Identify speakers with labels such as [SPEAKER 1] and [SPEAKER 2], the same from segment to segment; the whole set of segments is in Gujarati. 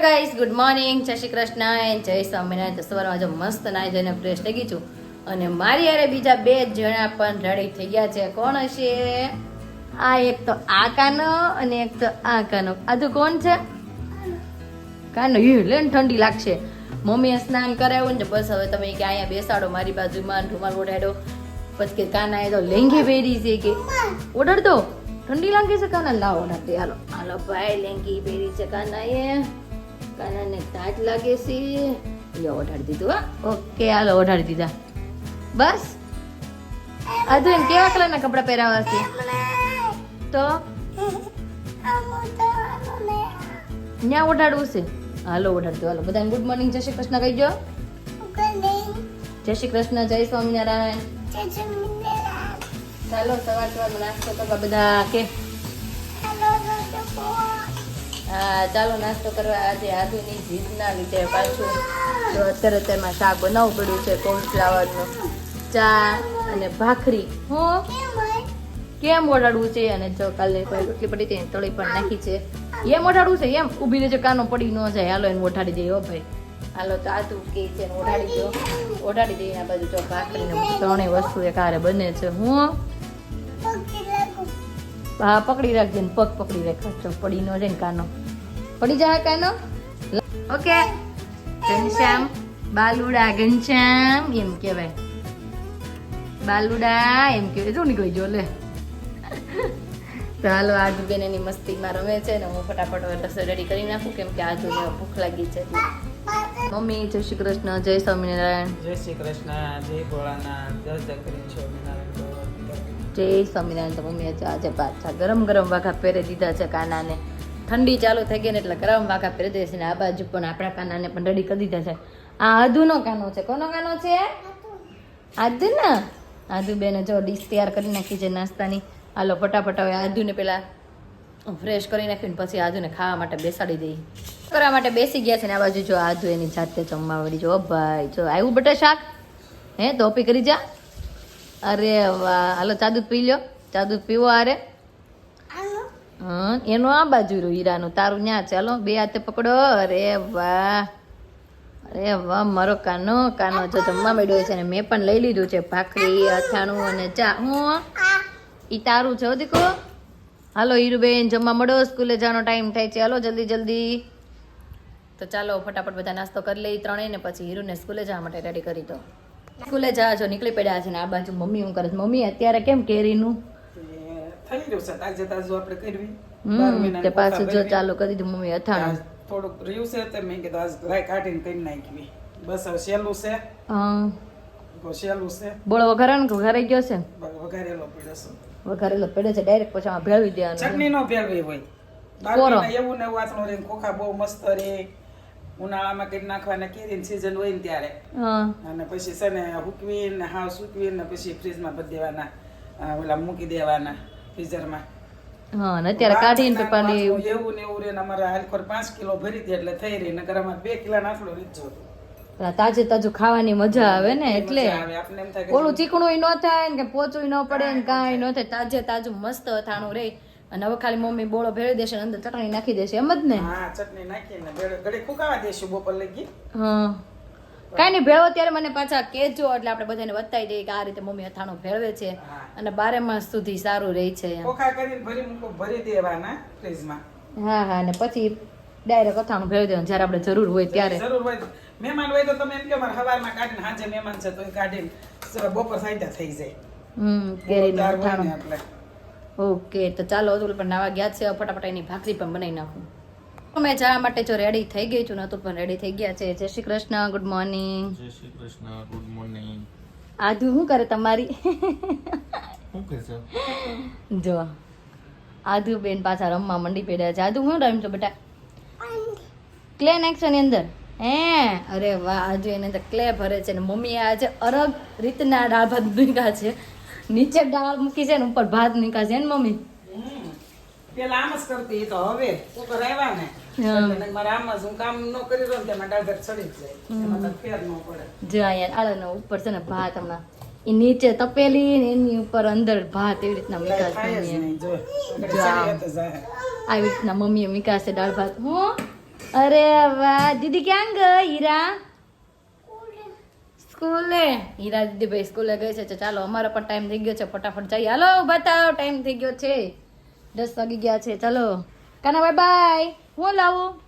[SPEAKER 1] ગાઈસ ગુડ મોર્નિંગ જય શ્રી કૃષ્ણ જય સ્વામિનારાયણ. તો સવારમાં મસ્ત નાઈ જઈને ફ્રેશ થઈ ગઈ છું. અને મારી યારે બીજા બે જણા પણ રેડી થઈ ગયા છે. કોણ હશે? આ એક તો આ કાનો અને એક તો આ કાનો આધુ કોણ છે? કાનો. ને ઠંડી લાગશે. મમ્મીએ સ્નાન કરાવ્યું ને બસ હવે તમે કે અહીંયા બેસાડો. મારી બાજુમાં રૂમાલ ઓઢાડો. પછી કે કાના એ તો લેંઘી પહેરી છે કે ઓઢાડ દો. ઠંડી લાગે છે કાના? લાવો ઓઢાડતી હાલો. હાલો ભાઈ, લેંઘી પહેરી છે કાના એ કાનાને તાજ લાગે છે. લ્યો ઓઢાડી દીધું હા. ઓકે હાલો ઓઢાડી દીધા. બસ? આજે એમ કેવા કલરના કપડા પહેરાવા છે? તો? ન્યા ઓઢાડવું છે. હાલો ઓઢાડતો હાલો. બધાને ગુડ મોર્નિંગ જય શ્રી કૃષ્ણ કહીજો જય શ્રી કૃષ્ણ જય સ્વામિનારાયણ. ચાલો સવાર સવારમાં નાસ્તો કરવા બધા કે ચાલો નાસ્તો કરવા આજે આદુની જીતના લીધે પાછું. તો અત્યારે અત્યારમાં શાક બનાવવું પડ્યું છે કોર્નફ્લાવરનું. ચા અને ભાખરી. હું? કેમ ઓઢાડવું છે? અને જો કાલે કોઈ રોટલી પડી હતી તળી પણ નાખી છે. એમ ઓઢાડવું છે? એમ? ઊભી રહેજો કાનો પડી ન જાય. હાલો એને ઓઢાડી દઈએ હો ભાઈ. હાલો તો આદુ કે છે ઓઢાડી દો. ઓઢાડી દઈએ આ બાજુ જો ભાખરી ત્રણેય વસ્તુ એક હારે બને છે. હું? હા પકડી રાખજે ને પગ પકડી રાખજો પડી ન જાય ને કાનો. પડી જા કાનો. ઓકે. ઘનશ્યામ બાલુડા ઘનશ્યામ એમ કહેવાય. બાલુડા એમ કહેવાય. જો નીકળી ગયો લે તો હાલો આજુ બેન એની મસ્તીમાં રમે છે ને હું ફટાફટ રસોઈ રેડી કરી નાખું કેમ કે આજુ ભૂખ લાગી છે. મમ્મી જય શ્રી કૃષ્ણ જય સ્વામિનારાયણ.
[SPEAKER 2] જય શ્રી કૃષ્ણ જય ભોળાનાથ જય જય સ્વામિનારાયણ
[SPEAKER 1] જય સ્વામિનારાયણ તો મમ્મી આજે આજે પાછા ગરમ ગરમ વાઘા પહેરી દીધા છે કાનાને. ઠંડી ચાલુ થઈ ગઈ ને એટલે ગરમ વાઘા પહેરી દે ને આ બાજુ પણ આપણા કાનાને પણ રેડી કરી દીધા છે. આ આદુનો કાનો છે. કોનો કાનો છે? આદુ ને આદુ બેને જો ડીશ તૈયાર કરી નાખી છે નાસ્તાની. હાલો, ફટાફટ હવે આદુને પેલા ફ્રેશ કરી નાખીને પછી આદુને ખાવા માટે બેસાડી દઈ કરવા માટે બેસી ગયા છે ને આ બાજુ જો આદુ એની જાતે જમવા વળી જો ભાઈ, જો આવ્યું બટા શાક? હે, ધોપી કરી જા. અરે વાહ, હાલો ચા પી લ્યો. ચા દૂધ પીવો આરે હા? એનું આ બાજુ રહ્યું હીરાનું. તારું ન્યા ચાલો. બે હાથે પકડો. અરે વાહ. અરે વાહ, મારો કાનો કાનો જો જમવા મળ્યો છે ને મેં પણ લઈ લીધું છે. ભાખરી, અથાણું અને ચા. હું ઈ તારું છે દીકો હાલો હીરુબેન, જમવા મળો. સ્કૂલે જવાનો ટાઈમ થાય છે. હાલો જલ્દી જલ્દી. તો ચાલો ફટાફટ બધા નાસ્તો કરી લઈ. ત્રણેય ને પછી હીરુને સ્કૂલે જવા માટે રેડી કરી દો. સ્કૂલે જા જો નીકળી પડ્યા છે ને આ બાજુ મમ્મી હું કરે મમ્મી, અત્યારે કેમ કેરીનું?
[SPEAKER 2] થઈ રહ્યું તાજે તાજું આપણે કરવી.
[SPEAKER 1] તે પાછું જો ચાલુ કરી દીધું મમ્મી અથાણું.
[SPEAKER 2] થોડુંક રહ્યું છે તે મેં કીધું આજ રાય કાઢીને કરી નાખવી. બસ હવે સહેલું છે.
[SPEAKER 1] હા. બોળો વઘારવાનો કે વઘારાઈ ગયો છે?
[SPEAKER 2] વઘારેલો પડે છે.
[SPEAKER 1] વઘારેલો પડે છે ડાયરેક્ટ પછી આમાં ભેળવી દેવાનું
[SPEAKER 2] ચટણી નો ભેળવી હોય. બાર એવું ને એવું આથણું રહે ખોખા બહુ મસ્ત રે ઉનાળામાં કરી નાખવાના કેરીની સીઝન હોય ને ત્યારે. અને પછી છે ને હુકવીને હાવ સૂકવીને પછી ફ્રીજમાં બધી દેવાના. ઓલા મૂકી દેવાના. ફ્રીઝરમાં
[SPEAKER 1] હા ને અત્યારે કાઢીને
[SPEAKER 2] વાસણા
[SPEAKER 1] પેપાની
[SPEAKER 2] એવું ને એવું રે અમારે હાલખોર પાંચ કિલો ભરી હતી એટલે થઈ રહી નકર અમારે બે કિલો નાખલો રીત
[SPEAKER 1] તાજે તાજું ખાવાની મજા આવે ને એટલે ઓલું ચીકણું ન થાય ને કે પોચું ન પડે ને કાંઈ ન થાય. તાજે તાજું મસ્ત અથાણું રે. અને હવે ખાલી મમ્મી બોળો ભેળી દેશે અંદર ચટણી નાખી દેશે. એમ જ ને?
[SPEAKER 2] હા ચટણી નાખીને ઘડી ફૂંકાવા દેશું બપોર લગી.
[SPEAKER 1] હા. કાંઈ નહીં ભેળવો ત્યારે મને પાછા કહેજો એટલે આપણે બધાને બતાવી દઈએ કે આ રીતે મમ્મી અથાણું ભેળવે છે અને બારે માસ સુધી સારું રહે છે
[SPEAKER 2] ઓખા કરીને ભરી મૂકો ભરી દેવાના ફ્રીજમાં.
[SPEAKER 1] હા હા ને પછી ડાયરેક્ટ અથાણું ભેળવી દેવાનું જ્યારે આપણે જરૂર હોય ત્યારે.
[SPEAKER 2] જરૂર હોય મહેમાન હોય તો તમે એમ કે મારે સવારમાં કાઢીને સાંજે મહેમાન છે તો એ કાઢીને બપોર સાંજે થઈ જાય.
[SPEAKER 1] હમ કેરીનું અથાણું. ઓકે તો ચાલો પણ નાવા ગયા છે ફટાફટ એની ભાખરી પણ બનાવી નાખું. અમે જવા માટે જો રેડી થઈ ગઈ છું ને અતુલ પણ રેડી થઈ ગયા છે. જય Shri Krishna good morning
[SPEAKER 3] Jai Shri Krishna good morning
[SPEAKER 1] આધુ શું કરે તમારી?
[SPEAKER 3] શું કે છે?
[SPEAKER 1] જો આધુ બેન પાછા રમવા મંડી પડ્યા છે. આધુ શું રમ છો બેટા? ક્લે નાખશો ની અંદર. હે અરે વાહ આજુ એની અંદર ક્લે ભરે છે ને મમ્મી આજે અરગ રીતના દાળ ભાત મૂક્યા છે. નીચે દાળ મૂકી છે ને ઉપર ભાત મૂક્યા છે. ને મમ્મી.
[SPEAKER 2] પેલા આમ જ કરતી તો હવે. કુકર આવ્યા ને. ન ભાત
[SPEAKER 1] ઉપર છે ને હમણાં. એ નીચે તપેલી ને એની ઉપર અંદર ભાત એવી રીતના આવી રીતના મમ્મીએ મૂક્યા દાળ ભાત. હું? અરે વાહ દીદી ક્યાં ગઈ હીરા? સ્કૂલે. હીરા દીદી ભાઈ સ્કૂલે ગઈ છે. ચાલો અમારો પણ ટાઈમ થઈ ગયો છે. ફટાફટ જઈએ. હાલો બતાવો ટાઈમ થઈ ગયો છે. દસ વાગી ગયા છે. ચાલો. કાના બાય બાય હું લાવું?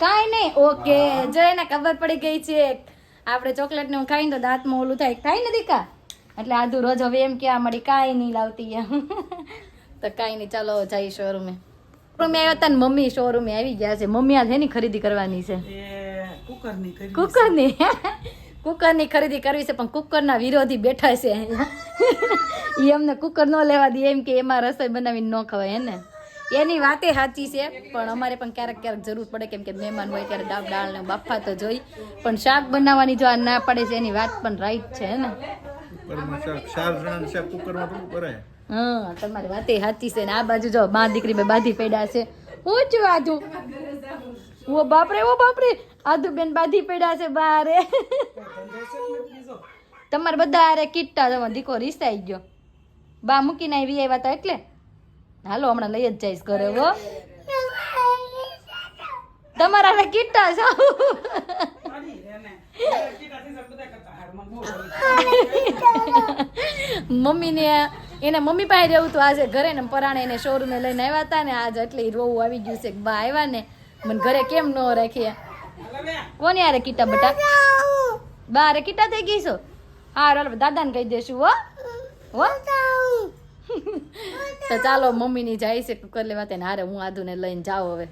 [SPEAKER 1] કાંઈ નહીં. ઓકે. જો એને ખબર પડી ગઈ છે આપણે ચોકલેટ ને હું ખાઈને તો દાંતમાં ઓલું થાય. થાય ને દીકા? એટલે આધુ રોજ હવે એમ કે આ મળી કાંઈ નહીં લાવતી એમ. તો કાંઈ નહીં. ચાલો જઈ શોરૂમે શોરૂમે આવ્યા હતા ને મમ્મી શોરૂમે આવી ગયા છે. મમ્મી આ એની ખરીદી કરવાની છે.
[SPEAKER 2] કુકરની કરી
[SPEAKER 1] કુકરની કુકરની ખરીદી કરવી છે પણ કુકરના વિરોધી બેઠા છે એ અમને કુકર ન લેવા દે એમ કે એમાં રસોઈ બનાવીને ન ખવાય એને એની વાતે સાચી છે પણ અમારે પણ ક્યારેક ક્યારેક જરૂર પડે કેમ કે મહેમાન હોય ત્યારે દાળ દાળ ને બાફા તો જોઈ. પણ શાક બનાવવાની જો આ ના પડે છે એની વાત પણ રાઈટ છે ને? હા તમારી વાતે સાચી છે ને આ બાજુ જો મા દીકરી બે બાધી પડ્યા છે. હું છું આધુ ઓ બાપરે ઓ બાપરે આધુ બેન બાધી પડ્યા છે બારે. તમારે બધા અરે કિટ્ટા તમે દીકો રીસાઈ ગયો. બા મૂકીને આવી આવ્યા હતા એટલે? હાલો, હમણાં લઈ જ જઈશ ઘરે, હો. તમારા
[SPEAKER 2] ને કિટ્ટા છો.
[SPEAKER 1] મમ્મીને, એને મમ્મી પાસે રહેવું તો આજે ઘરે ને પરાણે એને શોરૂમે લઈને આવ્યા હતા ને આજે એટલે રોવું આવી ગયું છે બા આવ્યા ને. મને ઘરે કેમ ન રાખીએ કોને યારે કીટા બટા? બા અરે કીટા થઈ ગઈ છો? હા હાલો દાદાને કહી દેશું હો. હો? તો ચાલો મમ્મીની જાય છે કુકર લેવા તેને હારે હું આદુને લઈને જાઉં હવે.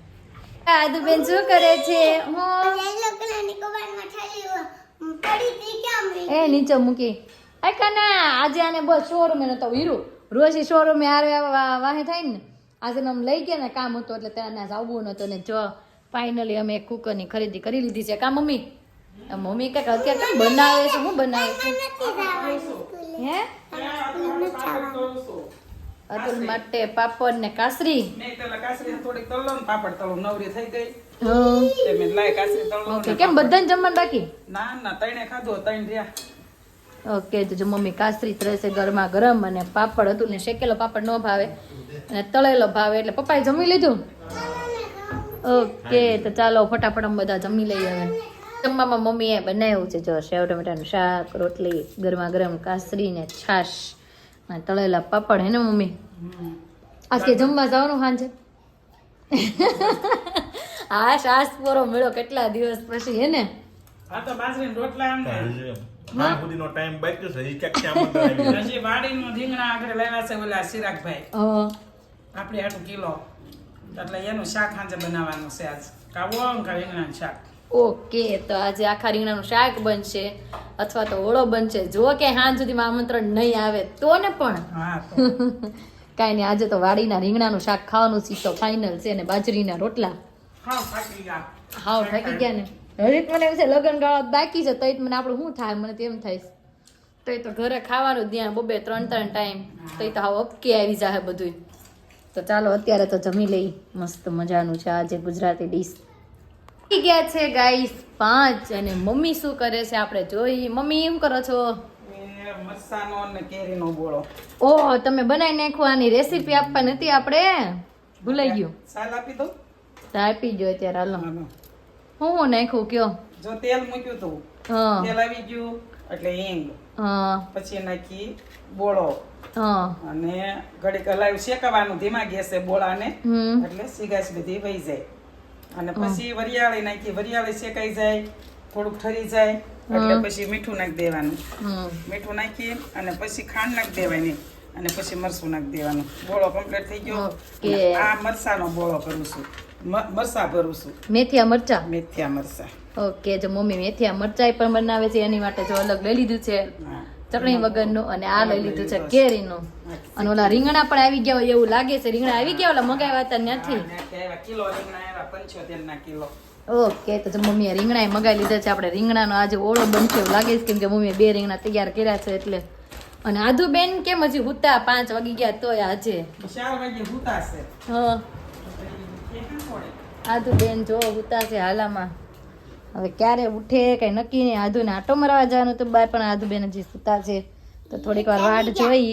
[SPEAKER 1] આદુ બેન શું કરે છે? હું? એ નીચે મૂકી. આ કાના આજે આને બસ શોરૂમે નતો હીરો. રોજ શોરૂમે આરે વાહે થાય ને. આજે આમ લઈ ગયા ને કામ હતું એટલે ત્યાં આજ આવવું નતું ને જો ફાઇનલી અમે એક કુકરની ખરીદી કરી લીધી છે. કા મમ્મી? મમ્મી કંઈક અત્યારે કેમ બનાવે છે? હું બનાવે છે? હે? અતુલ માટે પાપડ ને કાસરી. ઓકે કેમ બધાને જમવાનું બાકી?
[SPEAKER 2] ના ના તઈને ખાધું તઈને રહ્યા.
[SPEAKER 1] ઓકે તો જો મમ્મી કાસરી રહેશે ગરમા ગરમ અને પાપડ હતું ને શેકેલો પાપડ ન ભાવે અને તળેલો ભાવે એટલે પપ્પાએ જમી લીધું? ઓકે તો ચાલો ફટાફટ અમે બધા જમી લઈએ હવે. જમવામાં મમ્મીએ બનાવ્યું છે જો સેવ ટમેટાનું શાક રોટલી ગરમા ગરમ કાસરી ને છાશ અને તળેલા પાપડ. હે ને મમ્મી? આજે કે જમવા જવાનું સાંજે આશ આશ પોરો મેળો કેટલા દિવસ પછી હે ને?
[SPEAKER 2] આ તો બાજરીના રોટલા એમ. ને.
[SPEAKER 3] હા સુધીનો ટાઈમ બાકી છે એ ક્યાંક ક્યાં મંગાવી આવી.
[SPEAKER 2] હજી વાડીનું રીંગણા આગળ લાવ્યા છે ઓલા સિરાગભાઈ. આપણે આટલું કિલો. એટલે એનું શાક સાંજે બનાવવાનું છે આજ. કાવો રીંગણાનું શાક.
[SPEAKER 1] ઓકે તો આજે આખા રીંગણાનું શાક બનશે અથવા તો ઓળો બનશે. જો કે હાંજ સુધીમાં આમંત્રણ નહીં આવે તો ને પણ.
[SPEAKER 2] હા તો.
[SPEAKER 1] કાંઈ નહીં આજે તો વાડીના રીંગણાનું શાક ખાવાનું છે તો ફાઇનલ છે ને બાજરીના રોટલા.
[SPEAKER 2] હા થાકી ગયા.
[SPEAKER 1] હાવ થાકી ગયા ને. તો મને એમ છે લગ્ન ગાળા બાકી છે તો મને આપણું શું થાય? મને તેમ થાય તો તો ઘરે ખાવાનું ધ્યાન ત્યાં બબે ત્રણ ત્રણ ટાઈમ. તો તો હાવ અપકે આવી જાય બધું તો ચાલો અત્યારે તો જમી લઈ. મસ્ત મજાનું છે આજે ગુજરાતી ડીશ. થઈ ગયા છે ગાઈસ પાંચ. અને મમ્મી શું કરે છે આપણે જોઈ. મમ્મી એમ કરો છો?
[SPEAKER 2] કેરીનો બોળો
[SPEAKER 1] ઓહ તમે બનાવી નાખવાની રેસીપી આપવા નથી આપણે. ભૂલાઈ ગયું.
[SPEAKER 2] સાલ આપી દો.
[SPEAKER 1] તો આપી ગયો અત્યારે હાલો. હું હું નાખ્યું કયો?
[SPEAKER 2] જો તેલ મૂક્યું તું
[SPEAKER 1] હા.
[SPEAKER 2] તેલ આવી ગયું એટલે હિંગ. પછી નાખી બોળો. અને ઘડીક હલાવી શેકવાનું ધીમા ગેસે બોળાને એટલે સીગાશ બધી વહી જાય. અને પછી વરિયાળી નાખી વરિયાળી શેકાઈ જાય થોડુંક ઠરી જાય એટલે પછી મીઠું નાખી દેવાનું. મીઠું નાખી અને પછી ખાંડ નાખી દેવાની અને પછી મરસું નાખી દેવાનું. બોળો કમ્પ્લીટ થઈ ગયો. આ મરસાનો બોળો કરું છું. મરસા ભરું છું.
[SPEAKER 1] મેથીયા મરચા?
[SPEAKER 2] મેથિયા મરસા
[SPEAKER 1] ઓકે જો મમ્મી મેથીયા મરચા પણ બનાવે છે એની માટે જો અલગ લઈ લીધું છે.
[SPEAKER 2] હા.
[SPEAKER 1] ચટણી વગરનું અને આ લઈ લીધું છે કેરીનું. અને ઓલા રીંગણા પણ આવી ગયા હોય એવું લાગે છે. રીંગણા આવી ગયા ઓલા મગાવ્યા હતા ત્યાંથી.
[SPEAKER 2] ત્યાંથી કિલો રીંગણા પંચોતેર ના કિલો.
[SPEAKER 1] ઓકે તો મમ્મીએ રીંગણા મગાવી લીધા છે. આપણે રીંગણાનો આજે ઓળો બનશે એવું લાગે છે કેમ કે મમ્મીએ બે રીંગણા તૈયાર કર્યા છે એટલે. અને આધુ બેન કેમ હજી હુતા? પાંચ વાગી ગયા તોય આજે.
[SPEAKER 2] ચાર વાગે
[SPEAKER 1] હા.
[SPEAKER 2] એ ક્યાં છોડે?
[SPEAKER 1] આધુ બેન જો હુતા છે હાલામાં. હવે ક્યારે ઉઠે કઈ નક્કી નહીં. આધુને આટો મરવા જવાનું તો બાર પણ આધુ બેન હજી સુતા છે. તો થોડીક વાર વાટ જોઈ.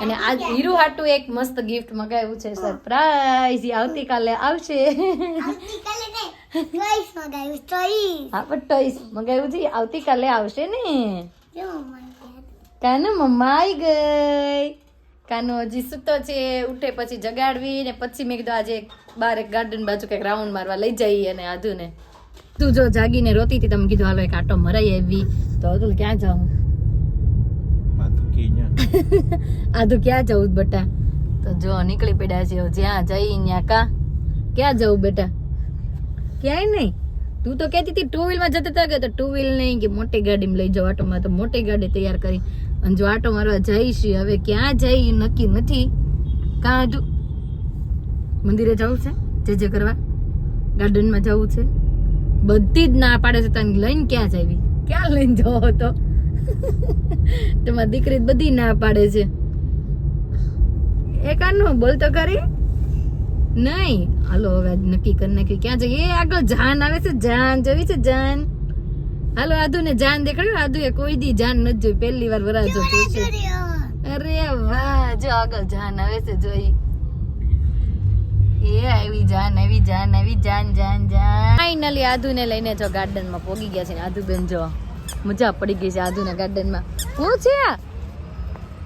[SPEAKER 1] અને આજ હીરુ હાટુ એક મસ્ત ગિફ્ટ મગાવ્યું છે સરપ્રાઈઝ આવતીકાલે આવશે. હા પણ ટોઈસ મગાવ્યું છે આવતીકાલે આવશે ને. કાનુ મમ્મા આવી ગઈ. કાનુ હજી સૂતો છે ઉઠે પછી જગાડવી ને પછી મેં કીધું આજે બાર એક ગાર્ડન બાજુ કંઈક રાઉન્ડ મારવા લઈ જઈએ અને આધુને. તું જો જાગીને રોતી હતી તમે કીધું હાલો એક આટો મરાઈ આવી. તો અતુલ ક્યાં જાઉં. આધુ ક્યાં જવું બેટા? તો જો નીકળી પડ્યા છે જ્યાં જઈ ત્યાં કા? ક્યાં જવું બેટા? ક્યાંય નહીં. તું તો કહેતી હતી ટુ વ્હીલમાં જતા હતા કે તો ટુ વ્હીલ નહીં કે મોટી ગાડીમાં લઈ જાઓ આટોમાં તો મોટી ગાડી તૈયાર કરી. અને જો આટો મારવા જઈશ હવે ક્યાં જઈ નક્કી નથી. કાં હજુ? મંદિરે જવું છે? જે જે કરવા? ગાર્ડનમાં જવું છે? બધી જ ના પાડે છે, તને લઈને ક્યાં જાવી? ક્યાં લઈને જવો તો તમારી દીકરી બધી ના પાડે છે. એ કાનો? બોલ તો કરી નહીં. હાલો, હવે નક્કી કરી નાખ્યું. ક્યાં જઈએ? આગળ જાન આવે છે, જાન. જવી છે, જાન. હાલો આધુ ને જાન દેખાડ્યું? આધુ એ કોઈ દી જાન નથી જોઈ. પહેલી વાર વરા જો અરે વાહ જો આગળ જાન આવે છે જોઈ. એ આવી જાન આવી જાન આવી જાન જાન જાન. ફાઇનલી આધુ ને લઈને જો ગાર્ડનમાં પોગી ગયા છે ને આધુ બેન જો મજા પડી ગઈ છે આદુ ના ગાર્ડનમાં હું છે?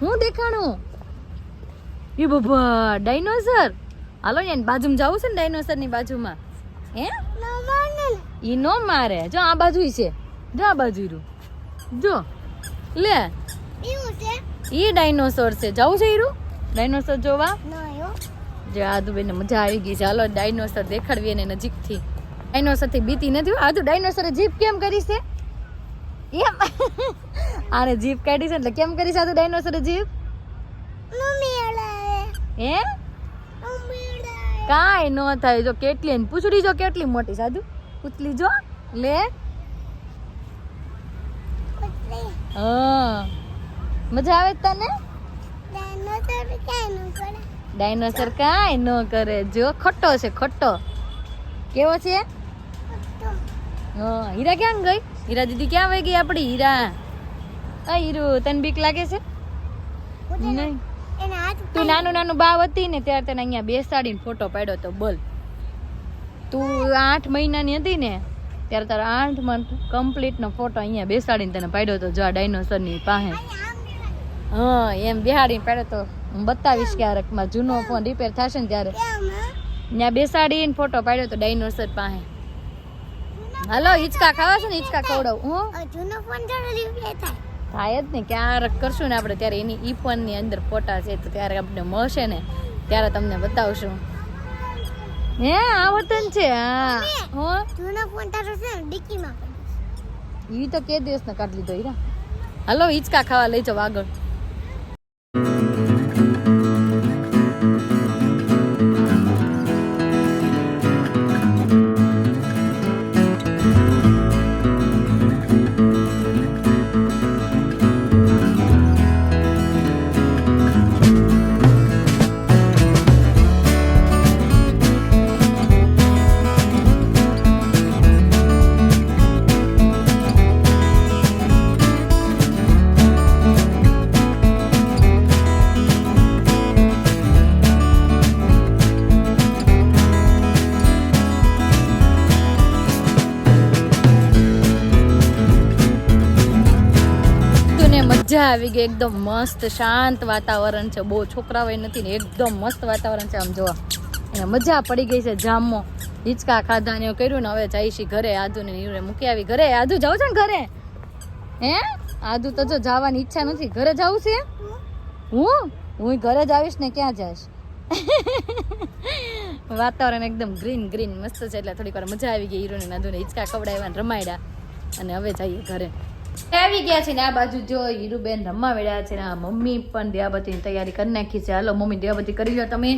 [SPEAKER 1] હું દેખાણું? એ બાબા ડાયનોસર. હાલો ને બાજુમાં જવું છે ને ડાયનોસરની બાજુમાં? હે? ઈ નો મારે. જો આ બાજુ છે. જો આ બાજુ ઈરું જો લે એ ડાયનોસોર છે. જવું છે ઈરું ડાયનોસર જોવા? જે આદુબેન મજા આવી ગઈ ચાલો ડાયનોસોર દેખાડવી એને નજીકથી. ડાયનોસરથી બીતી નથી હો. આદુ ડાયનોસરે જીપ કેમ કરી છે? એમ. આને જીપ કાઢી છે એટલે કેમ કરી છે આદુ ડાયનોસરે જીપ હે? કાંઈ ન થાય. જો કેટલી પૂછડી જો કેટલી મોટી સાધુ? પૂછલી જો લે. હા. મજા આવે તને?
[SPEAKER 4] ડાયનોસર
[SPEAKER 1] કાંઈ ન કરે. જો ખોટો છે ખોટો. કેવો છે? હા હીરા ક્યાં ગઈ? હીરા દીદી ક્યાં વહી ગઈ આપણી? હીરા. આ હીરો તને બીક લાગે છે? નહીં. તું નાનું નાનું બાવ હતી ને ત્યારે તને અહીંયા બેસાડીને ફોટો પાડ્યો તો બોલ. તું આઠ મહિનાની હતી ને ત્યારે તારો આઠ મંથ કમ્પ્લીટ નો ફોટો અહીંયા બેસાડીને તને પાડ્યો તો જો આ ડાયનોસરની પાસે. હા, એમ બિહાડીને પાડ્યો તો હું બતાવીશ ક્યારેક. મારો જૂનો ફોન રિપેર થશે ને ત્યારે. ત્યાં બેસાડીને ફોટો પાડ્યો તો ડાયનોસર પાસે. હાલો, હિચકા ખાવા છે ને? હિચકા ખવડાવું. હું?
[SPEAKER 4] જૂનો ફોન થાય
[SPEAKER 1] જ ને, ક્યારેક કરશું ને આપણે. ત્યારે એની ઈ ફોનની અંદર ફોટા છે તો ત્યારે આપણે મળશે ને. ત્યારે તમને બતાવશું. હે આ વતન છે હા. હો.
[SPEAKER 4] જૂનો ફોન તારો છે ડિક્કીમાં
[SPEAKER 1] ઈ તો કે દિવસ ને કાઢી લીધો હીરા. હાલો હિંચકા ખાવા લઈ જાવ આગળ. મજા આવી ગઈ, એકદમ મસ્ત, શાંત વાતાવરણ છે. બહુ છોકરાઓ નથી ને, એકદમ મસ્ત વાતાવરણ છે આમ જોવા. એને મજા પડી ગઈ છે જામો હિંચકા ખાધા ને કર્યું ને હવે જઈશી ઘરે આદુ ને નીવડે મૂકી આવી. ઘરે? આદુ જાવ છે ને ઘરે? હે? આદુ તો જો જવાની ઈચ્છા નથી. ઘરે જવું છે? હું? હું ઘરે જ આવીશ ને ક્યાં જઈશ? વાતાવરણ એકદમ ગ્રીન ગ્રીન મસ્ત છે. એટલે થોડીક વાર મજા આવી ગઈ હીરોને નાદુને હિંચકા ખવડાવ્યા ને રમાડ્યા. અને હવે જઈએ ઘરે. આવી ગયા છે ને આ બાજુ જો હીરુબેન રમવા વેળ્યા છે ને આ મમ્મી પણ દિયાબતીની તૈયારી કરી નાખી છે. હાલો મમ્મી દયાબતી કરી લો તમે.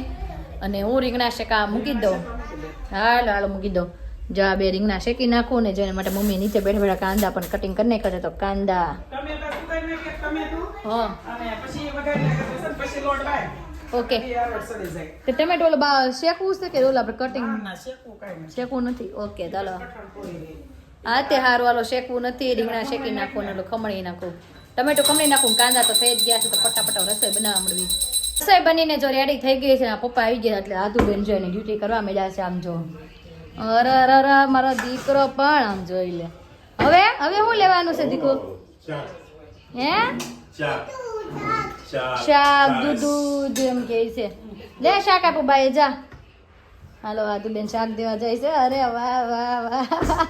[SPEAKER 1] અને હું રીંગણા શેકા મૂકી દઉં. હાલો હાલો મૂકી દઉં. જો આ બે રીંગણા શેકી નાખું ને જેને માટે મમ્મી નીચે બેઠા બેઠા કાંદા પણ કટિંગ કરી નાખ્યા છે તો કાંદા. ઓકે. તો ટમેટો ઓલો બા શેકવું છે કે ઓલા આપણે કટિંગ
[SPEAKER 2] શેકવું નથી.
[SPEAKER 1] ઓકે ચાલો. હા તે હારું વાલો શેકવું નથી, રીંગણા શેકી નાખો ને ઓલું ખમણી નાખો. ટમેટો ખમણી નાખું, કાંદા તો થઈ જ ગયા છે, તો ફટાફટ રસોઈ બનાવવા મળવી. રસોઈ બનીને જો રેડી થઈ ગઈ છે, પપ્પા આવી ગયા એટલે આધુ બેન જોઈને ડ્યુટી કરવા મળ્યા છે, આમ જો. અરે અરે મારો દીકરો પણ આમ જોઈ લે. હવે? હવે શું લેવાનું છે, દીકરો? હે? શાક, દૂધ એમ કે છે. લે શાક આપો બાઈ જા. હાલો આધુ બેન શાક દેવા જાય છે. અરે વાહ વાહ વાહ.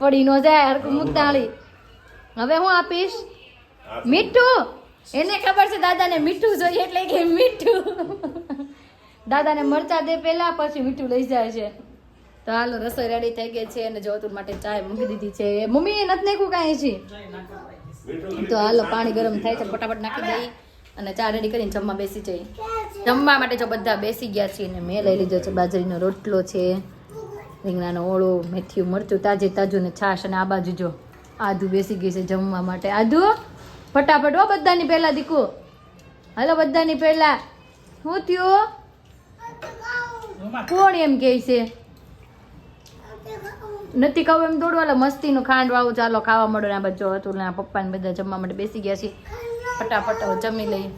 [SPEAKER 1] પડી નો જાય હરકું મુક્તાળી. હવે હું આપીશ? મીઠું? એને ખબર છે દાદાને મીઠું જોઈએ એટલે કે મીઠું. દાદાને મરચા દે પહેલા, પછી મીઠું લઈ જાય છે. તો હાલો, રસોઈ રેડી થઈ ગઈ છે અને જોતુર માટે ચાય મૂકી દીધી છે. મમ્મી નથી નાખ્યું કાંઈ છે તો હાલો, પાણી ગરમ થાય છે ફટાફટ નાખી દઈ અને ચા રેડી કરીને જમવા બેસી જઈ જમવા માટે જો બધા બેસી ગયા છીએ ને મેં લઈ લીધો છે બાજરીનો રોટલો છે. રીંગણાનો ઓળો, મેથીયું, મરચું, તાજે તાજું ને છાશ અને આ બાજુ જો આધુ બેસી ગઈ છે જમવા માટે. આધુ ફટાફટ હો બધાની પહેલા દીકુ. હાલો બધાની પહેલા. શું થયું? કોણ એમ કહે છે? નથી કહું એમ દોડવા લે મસ્તીનું ખાંડ વાવું ચાલો ખાવા મળો ને આ બધું હતું ને પપ્પા ને બધા જમવા માટે બેસી ગયા છે ફટાફટ જમી લઈ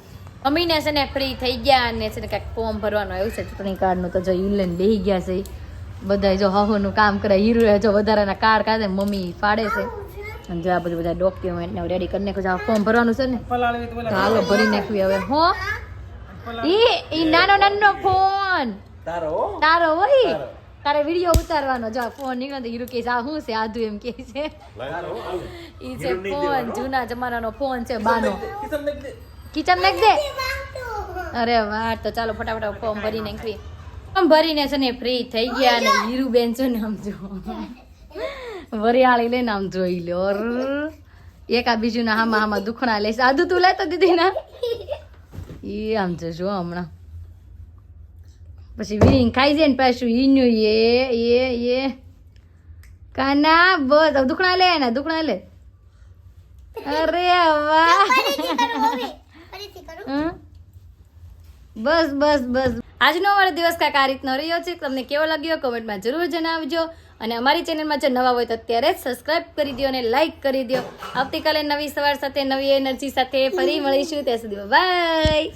[SPEAKER 1] અમીને છે ને ફ્રી થઈ ગયા અને છે ને કાંઈક ફોર્મ ભરવાનું આવ્યું છે ચૂંટણી કાર્ડનું તો જો યુલેન બેસી ગયા છે. બધા જો હહુનું કામ કરે હીરો જો વધારાના કાર્ડ કાઢે મમ્મી ફાડે છે. અને જો આ બધું બધા ડોક્યુમેન્ટ ને રેડી કરી નાખ્યું છે. આ ફોર્મ ભરવાનું છે ને? હાલો ભરી નાખવી હવે. હો? ઈ ઈ નાનો નાનો ફોન
[SPEAKER 3] તારો?
[SPEAKER 1] તારો હોય તારે. વીડિયો ઉતારવાનો. જો ફોન નીકળે તો હીરો કે આ શું છે? આધુ એમ કે છે. ઈ છે ફોન જૂના જમાનાનો ફોન છે બાનો. કિચન નાખ દે. અરે વાહ તો ચાલો ફટાફટ ફોર્મ ભરી નાખવી. ભરીને છે ને ફ્રી થઈ ગયા ને હીરુબેન છે ને આમ જો. વરિયાળી લઈને આમ જોઈ લો. એક આ બીજું ના હામાં હામાં દુખણા લઈશ આદુ તું લેતો દીધી ના. એ આમ જો જો હમણાં. પછી વીરીને ખાઈ જાય ને પાછું ઈનું એ એ એ. કાના બસ. દુખણા લે ને દુખણા લે. અરે વાહ? બસ બસ બસ. આજનો અમારો દિવસ કાંઈક આ રીતનો રહ્યો છે. તમને કેવો લાગ્યો કોમેન્ટમાં જરૂર જણાવજો. અને અમારી ચેનલમાં જો નવા હોય તો અત્યારે જ સબસ્ક્રાઇબ કરી દો અને લાઈક કરી દો આવતીકાલે નવી સવાર સાથે, નવી એનર્જી સાથે ફરી મળીશું. ત્યાં સુધી બાય